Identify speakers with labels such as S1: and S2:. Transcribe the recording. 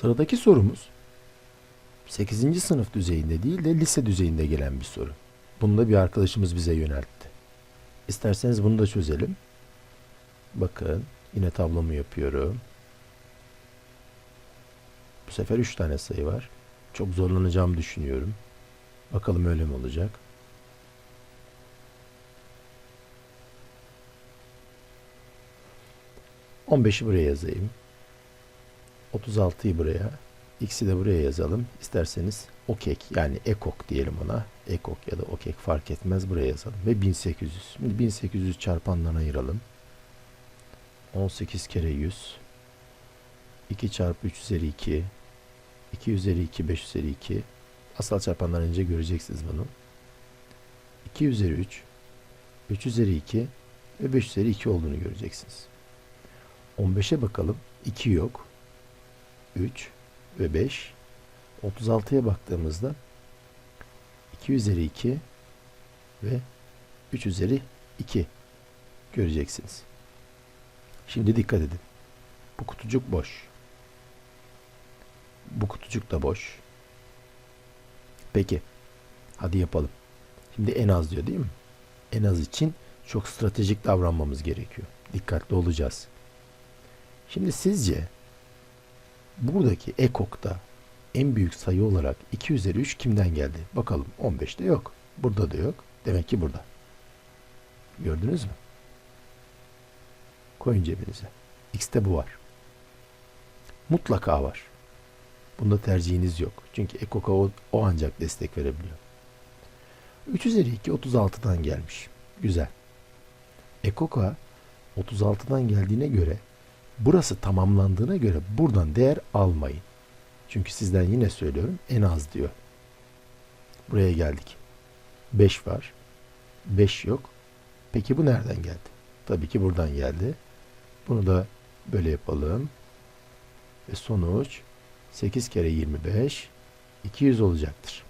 S1: Sıradaki sorumuz 8. sınıf düzeyinde değil de lise düzeyinde gelen bir soru. Bunu da bir arkadaşımız bize yöneltti. İsterseniz bunu da çözelim. Bakın yine tablomu yapıyorum. Bu sefer 3 tane sayı var. Çok zorlanacağımı düşünüyorum. Bakalım öyle mi olacak? On beşi buraya yazayım. 36'yı buraya. X'i de buraya yazalım. İsterseniz okek yani ekok diyelim ona. Ekok ya da okek fark etmez buraya yazalım. Ve 1800. Şimdi 1800 çarpanlarına ayıralım. 18 kere 100. 2 çarpı 3 üzeri 2. 2 üzeri 2 5 üzeri 2. Asal çarpanlar önce göreceksiniz bunu. 2 üzeri 3. 3 üzeri 2 ve 5 üzeri 2 olduğunu göreceksiniz. 15'e bakalım. 2 yok. 3 ve 5. 36'ya baktığımızda 2 üzeri 2 ve 3 üzeri 2 göreceksiniz. Şimdi dikkat edin. Bu kutucuk boş. Bu kutucuk da boş. Peki. Hadi yapalım. Şimdi en az diyor değil mi? En az için çok stratejik davranmamız gerekiyor. Dikkatli olacağız. Şimdi sizce buradaki ekokta en büyük sayı olarak 2 üzeri 3 kimden geldi? Bakalım 15'te yok. Burada da yok. Demek ki burada. Gördünüz mü? Koyun cebinize. X'te bu var. Mutlaka var. Bunda tercihiniz yok. Çünkü ekoka o, o ancak destek verebiliyor. 3 üzeri 2 36'dan gelmiş. Güzel. Ekoka 36'dan geldiğine göre burası tamamlandığına göre buradan değer almayın. Çünkü sizden yine söylüyorum en az diyor. Buraya geldik. 5 var. 5 yok. Peki bu nereden geldi? Tabii ki buradan geldi. Bunu da böyle yapalım. Ve sonuç 8 kere 25 200 olacaktır.